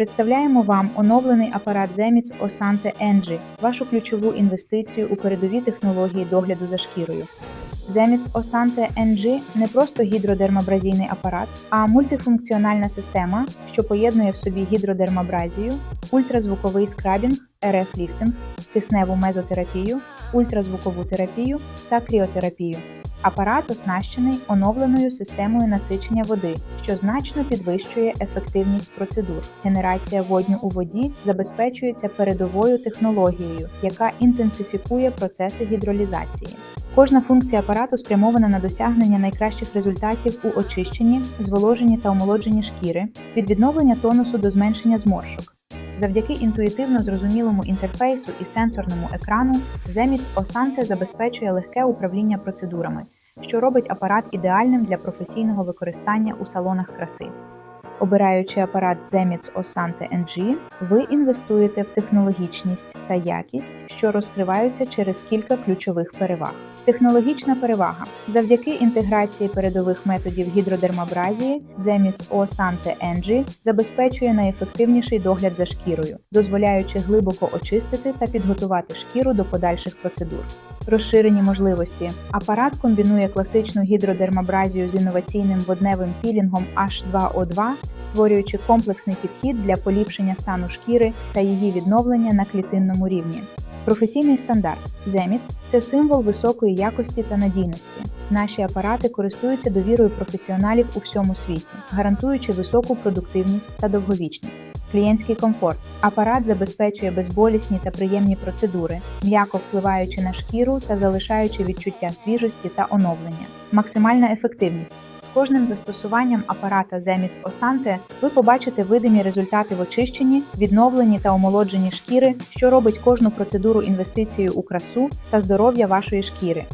Представляємо вам оновлений апарат Zemits Osante Engie, вашу ключову інвестицію у передові технології догляду за шкірою. Zemits Osante NG не просто гідродермабразійний апарат, а мультифункціональна система, що поєднує в собі гідродермабразію, ультразвуковий скрабінг, РФ-ліфтинг, кисневу мезотерапію, ультразвукову терапію та кріотерапію. Апарат оснащений оновленою системою насичення води, що значно підвищує ефективність процедур. Генерація водню у воді забезпечується передовою технологією, яка інтенсифікує процеси гідролізації. Кожна функція апарату спрямована на досягнення найкращих результатів у очищенні, зволоженні та омолодженні шкіри, від відновлення тонусу до зменшення зморшок. Завдяки інтуїтивно зрозумілому інтерфейсу і сенсорному екрану Zemits Osante забезпечує легке управління процедурами, що робить апарат ідеальним для професійного використання у салонах краси. Обираючи апарат Zemits Osante NG, ви інвестуєте в технологічність та якість, що розкриваються через кілька ключових переваг. Технологічна перевага завдяки інтеграції передових методів гідродермабразії Zemits Osante NG забезпечує найефективніший догляд за шкірою, дозволяючи глибоко очистити та підготувати шкіру до подальших процедур. Розширені можливості. Апарат комбінує класичну гідродермабразію з інноваційним водневим пілінгом H2O2, створюючи комплексний підхід для поліпшення стану шкіри та її відновлення на клітинному рівні. Професійний стандарт Zemits – це символ високої якості та надійності. Наші апарати користуються довірою професіоналів у всьому світі, гарантуючи високу продуктивність та довговічність. Клієнтський комфорт. Апарат забезпечує безболісні та приємні процедури, м'яко впливаючи на шкіру та залишаючи відчуття свіжості та оновлення. Максимальна ефективність. З кожним застосуванням апарата Zemits Osante ви побачите видимі результати в очищенні, відновленні та омолодженні шкіри, що робить кожну процедуру інвестицією у красу та здоров'я вашої шкіри.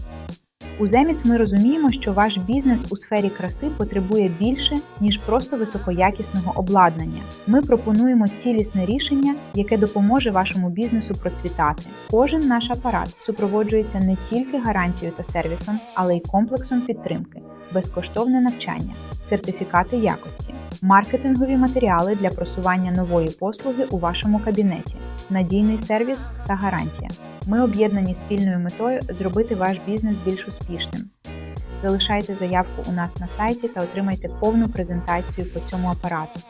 У Zemits ми розуміємо, що ваш бізнес у сфері краси потребує більше, ніж просто високоякісного обладнання. Ми пропонуємо цілісне рішення, яке допоможе вашому бізнесу процвітати. Кожен наш апарат супроводжується не тільки гарантією та сервісом, але й комплексом підтримки, безкоштовне навчання, сертифікати якості, маркетингові матеріали для просування нової послуги у вашому кабінеті, надійний сервіс та гарантія. Ми об'єднані спільною метою зробити ваш бізнес більш успішним. Залишайте заявку у нас на сайті та отримайте повну презентацію по цьому апарату.